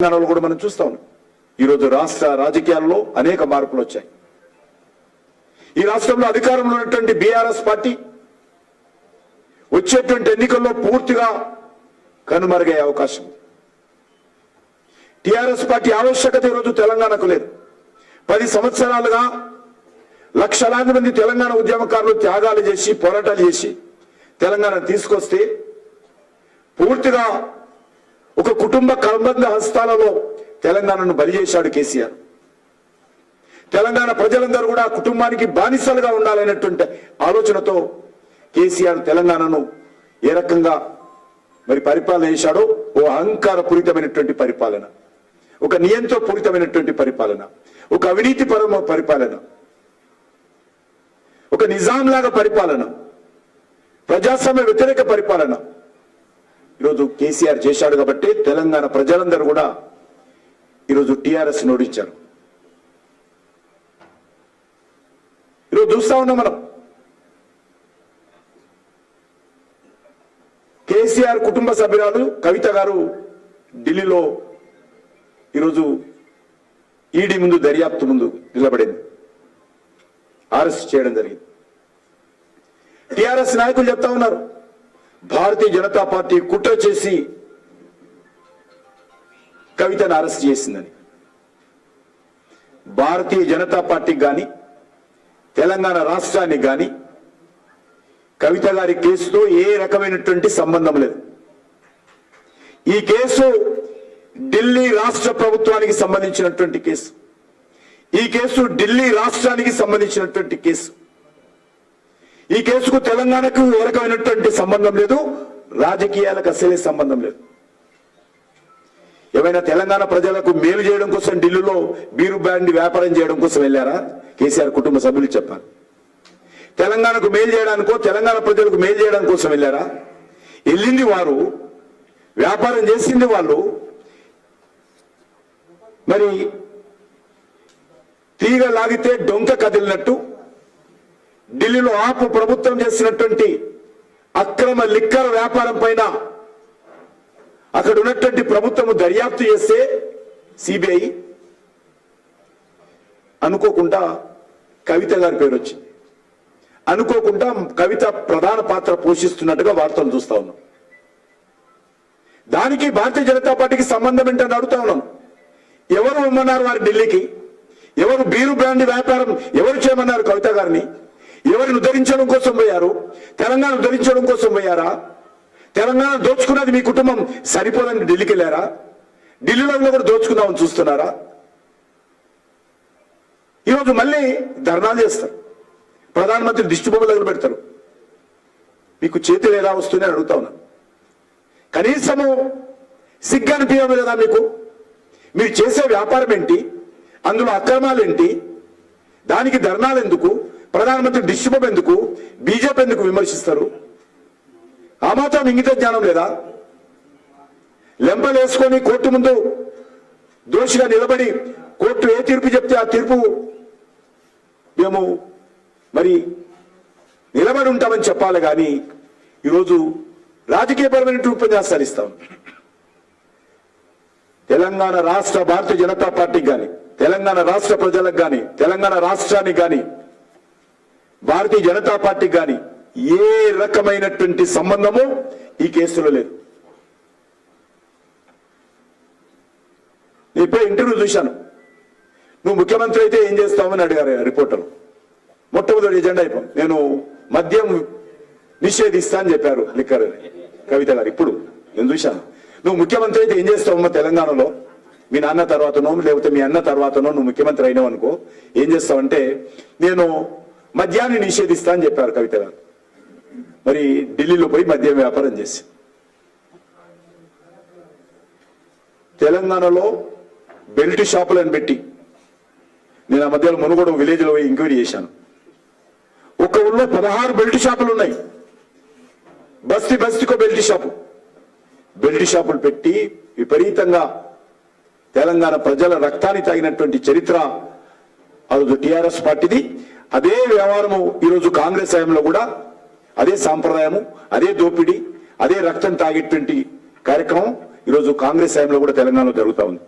తెలంగాణలో కూడా మనం చూస్తా ఉన్నాం. ఈరోజు రాష్ట్ర రాజకీయాల్లో అనేక మార్పులు వచ్చాయి. ఈ రాష్ట్రంలో అధికారంలో ఉన్నటువంటి బీఆర్ఎస్ పార్టీ వచ్చేటువంటి ఎన్నికల్లో పూర్తిగా కనుమరుగయ్యే అవకాశం టిఆర్ఎస్ పార్టీ ఆవశ్యకత ఈరోజు తెలంగాణకు లేదు. పది సంవత్సరాలుగా లక్షలాది మంది తెలంగాణ ఉద్యమకారులు త్యాగాలు చేసి పోరాటాలు చేసి తెలంగాణ తీసుకొస్తే పూర్తిగా ఒక కుటుంబ కర్బంధ హస్తాలలో తెలంగాణను బలి చేశాడు కేసీఆర్. తెలంగాణ ప్రజలందరూ కూడా ఆ కుటుంబానికి బానిసలుగా ఉండాలనేటువంటి ఆలోచనతో కేసీఆర్ తెలంగాణను ఏ రకంగా మరి పరిపాలన చేశాడో ఓ అహంకార పూరితమైనటువంటి పరిపాలన ఒక నియంత్ర పూరితమైనటువంటి పరిపాలన ఒక అవినీతి పరమ పరిపాలన ఒక నిజాం లాగా పరిపాలన ప్రజాస్వామ్య వ్యతిరేక పరిపాలన ఈరోజు కేసీఆర్ చేశాడు కాబట్టి తెలంగాణ ప్రజలందరూ కూడా ఈరోజు టిఆర్ఎస్ నోడించారు ఈరోజు చూస్తా ఉన్నాం మనం. కేసీఆర్ కుటుంబ సభ్యురాలు కవిత గారు ఢిల్లీలో ఈరోజు ఈడీ ముందు దర్యాప్తు ముందు నిలబడింది. అరెస్ట్ చేయడం జరిగింది. టిఆర్ఎస్ నాయకులు చెప్తా ఉన్నారు. భారతీయ జనతా పార్టీ కుట్ర చేసి కవితను అరెస్ట్ చేసిందని. భారతీయ జనతా పార్టీకి కానీ తెలంగాణ రాష్ట్రానికి కానీ కవిత గారి కేసుతో ఏ రకమైనటువంటి సంబంధం లేదు. ఈ కేసు ఢిల్లీ రాష్ట్ర ప్రభుత్వానికి సంబంధించినటువంటి కేసు. ఈ కేసు ఢిల్లీ రాష్ట్రానికి సంబంధించినటువంటి కేసు. ఈ కేసుకు తెలంగాణకు ఏ రకమైనటువంటి సంబంధం లేదు. రాజకీయాలకు అసలే సంబంధం లేదు. ఏమైనా తెలంగాణ ప్రజలకు మేలు చేయడం కోసం ఢిల్లీలో బీరు బ్యాండ్ వ్యాపారం చేయడం కోసం వెళ్ళారా? కేసీఆర్ కుటుంబ సభ్యులు చెప్పారు. తెలంగాణకు మేలు చేయడానికో తెలంగాణ ప్రజలకు మేలు చేయడం కోసం వెళ్ళారా? వెళ్ళింది వారు. వ్యాపారం చేసింది వాళ్ళు. మరి తీగ లాగితే డొంక కదిలినట్టు ఢిల్లీలో ఆపు ప్రభుత్వం చేసినటువంటి అక్రమ లిక్కర్ వ్యాపారం పైన అక్కడ ఉన్నటువంటి ప్రభుత్వము దర్యాప్తు చేస్తే సిబిఐ అనుకోకుండా కవిత గారి పేరు వచ్చింది. అనుకోకుండా కవిత ప్రధాన పాత్ర పోషిస్తున్నట్టుగా వార్తలు చూస్తా ఉన్నాం. దానికి భారతీయ జనతా పార్టీకి సంబంధం ఏంటని అడుగుతా ఉన్నాం. ఎవరు ఇమ్మన్నారు వారి ఢిల్లీకి? ఎవరు బీరు బ్రాండ్ వ్యాపారం ఎవరు చేయమన్నారు కవిత గారిని? ఎవరిని ఉద్ధరించడం కోసం పోయారు? తెలంగాణ ఉద్ధరించడం కోసం పోయారా? తెలంగాణ దోచుకున్నది మీ కుటుంబం సరిపోదని ఢిల్లీకి వెళ్ళారా? ఢిల్లీలో కూడా దోచుకుందామని చూస్తున్నారా? ఈరోజు మళ్ళీ ధర్నాలు చేస్తారు. ప్రధానమంత్రి దిష్టి బొమ్మలు దగ్గర పెడతారు. మీకు చేతులు ఎలా వస్తున్నాయని అడుగుతా ఉన్నా. కనీసము సిగ్గు అనిపించడం లేదా మీకు? మీరు చేసే వ్యాపారం ఏంటి? అందులో అక్రమాలు ఏంటి? దానికి ధర్నాలు ఎందుకు? ప్రధానమంత్రి దిష్టి ఎందుకు? బీజేపీ ఎందుకు విమర్శిస్తారు? ఆ మాత్రం ఇంగిత జ్ఞానం లేదా? లెంపలు వేసుకొని కోర్టు ముందు దోషిగా నిలబడి కోర్టు ఏ తీర్పు చెప్తే ఆ తీర్పు మేము మరి నిలబడి ఉంటామని చెప్పాలి కానీ ఈరోజు రాజకీయపరమైన ఉపన్యాసాలు ఇస్తాం. తెలంగాణ రాష్ట్ర భారతీయ జనతా పార్టీకి కానీ తెలంగాణ రాష్ట్ర ప్రజలకు కానీ తెలంగాణ రాష్ట్రానికి కానీ భారతీయ జనతా పార్టీ కానీ ఏ రకమైనటువంటి సంబంధము ఈ కేసులో లేదు. ఇప్పుడే ఇంటర్వ్యూ చూశాను. నువ్వు ముఖ్యమంత్రి అయితే ఏం చేస్తావని అడిగారు రిపోర్టర్ మొట్టమొదటి ఎజెండా అయిపోయి నేను మద్యం నిషేధిస్తా అని చెప్పారు లిక్కర్ కవిత గారు. ఇప్పుడు నేను చూశాను. నువ్వు ముఖ్యమంత్రి అయితే ఏం చేస్తావమ్మా తెలంగాణలో? మీ నాన్న తర్వాతనో లేకపోతే మీ అన్న తర్వాతనో నువ్వు ముఖ్యమంత్రి అయినావు అనుకో ఏం చేస్తావంటే నేను మద్యాన్ని నిషేధిస్తా అని చెప్పారు కవిత గారు. మరి ఢిల్లీలో పోయి మద్యం వ్యాపారం చేసి. తెలంగాణలో బెల్ట్ షాపులను పెట్టి నేను ఆ మధ్యలో మునుగోడ విలేజ్లో పోయి ఎంక్వైరీ చేశాను. ఒక ఊళ్ళో పదహారు బెల్ట్ షాపులు ఉన్నాయి. బస్తి బస్తికో బెల్ట్ షాపు. బెల్ట్ షాపులు పెట్టి విపరీతంగా తెలంగాణ ప్రజల రక్తాన్ని తాగినటువంటి చరిత్ర. ఆ టిఆర్ఎస్ పార్టీది అదే వ్యవహారము ఈరోజు కాంగ్రెస్ హయాంలో కూడా అదే సాంప్రదాయము అదే దోపిడీ అదే రక్తం తాగేటువంటి కార్యక్రమం ఈరోజు కాంగ్రెస్ హయాంలో కూడా తెలంగాణలో జరుగుతూ ఉంది.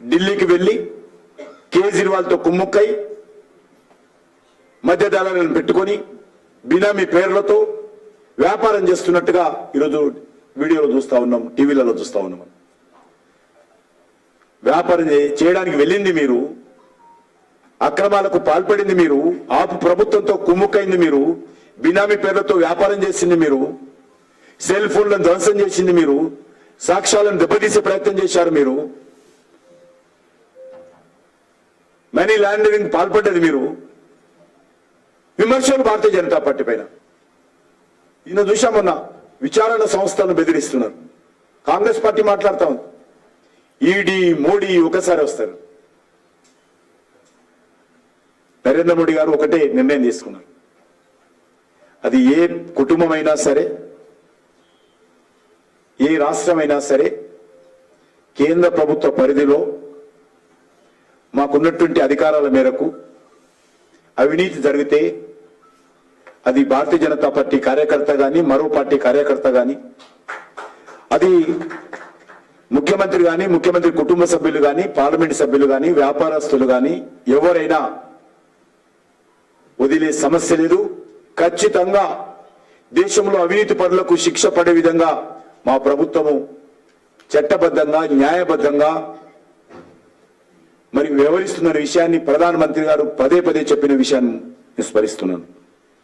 ఢిల్లీకి వెళ్ళి కేజ్రీవాల్తో కుమ్ముక్కై మధ్యదళాలను పెట్టుకొని బినామీ పేర్లతో వ్యాపారం చేస్తున్నట్టుగా ఈరోజు వీడియోలో చూస్తా ఉన్నాం టీవీలలో చూస్తా ఉన్నాం. వ్యాపారం చేయడానికి వెళ్ళింది మీరు. అక్రమాలకు పాల్పడింది మీరు. ఆపు ప్రభుత్వంతో కుమ్ముక్కైంది మీరు. బినామీ పేర్లతో వ్యాపారం చేసింది మీరు. సెల్ ఫోన్లను ధ్వంసం చేసింది మీరు. సాక్ష్యాలను దెబ్బతీసే ప్రయత్నం చేశారు మీరు. మనీ లాండరింగ్ పాల్పడ్డది మీరు. విమర్శలు భారతీయ జనతా పార్టీ పైన. నిన్న చూశామన్న విచారణ సంస్థలను బెదిరిస్తున్నారు. కాంగ్రెస్ పార్టీ మాట్లాడుతా ఉంది. ఈడీ మోడీ ఒకసారి వస్తారు. నరేంద్ర మోడీ గారు ఒకటే నిర్ణయం తీసుకున్నారు. అది ఏ కుటుంబమైనా సరే ఏ రాష్ట్రమైనా సరే కేంద్ర ప్రభుత్వ పరిధిలో మాకున్నటువంటి అధికారాల మేరకు అవినీతి జరిగితే అది భారతీయ జనతా పార్టీ కార్యకర్త కానీ మరో పార్టీ కార్యకర్త కానీ అది ముఖ్యమంత్రి కానీ ముఖ్యమంత్రి కుటుంబ సభ్యులు కానీ పార్లమెంట్ సభ్యులు కానీ వ్యాపారస్తులు కానీ ఎవరైనా వదిలే సమస్య లేదు. ఖచ్చితంగా దేశంలో అవినీతి పనులకు శిక్ష పడే విధంగా మా ప్రభుత్వము చట్టబద్ధంగా న్యాయబద్ధంగా మరి వ్యవహరిస్తున్న విషయాన్ని ప్రధానమంత్రి గారు పదే పదే చెప్పిన విషయాన్ని స్మరిస్తున్నాను.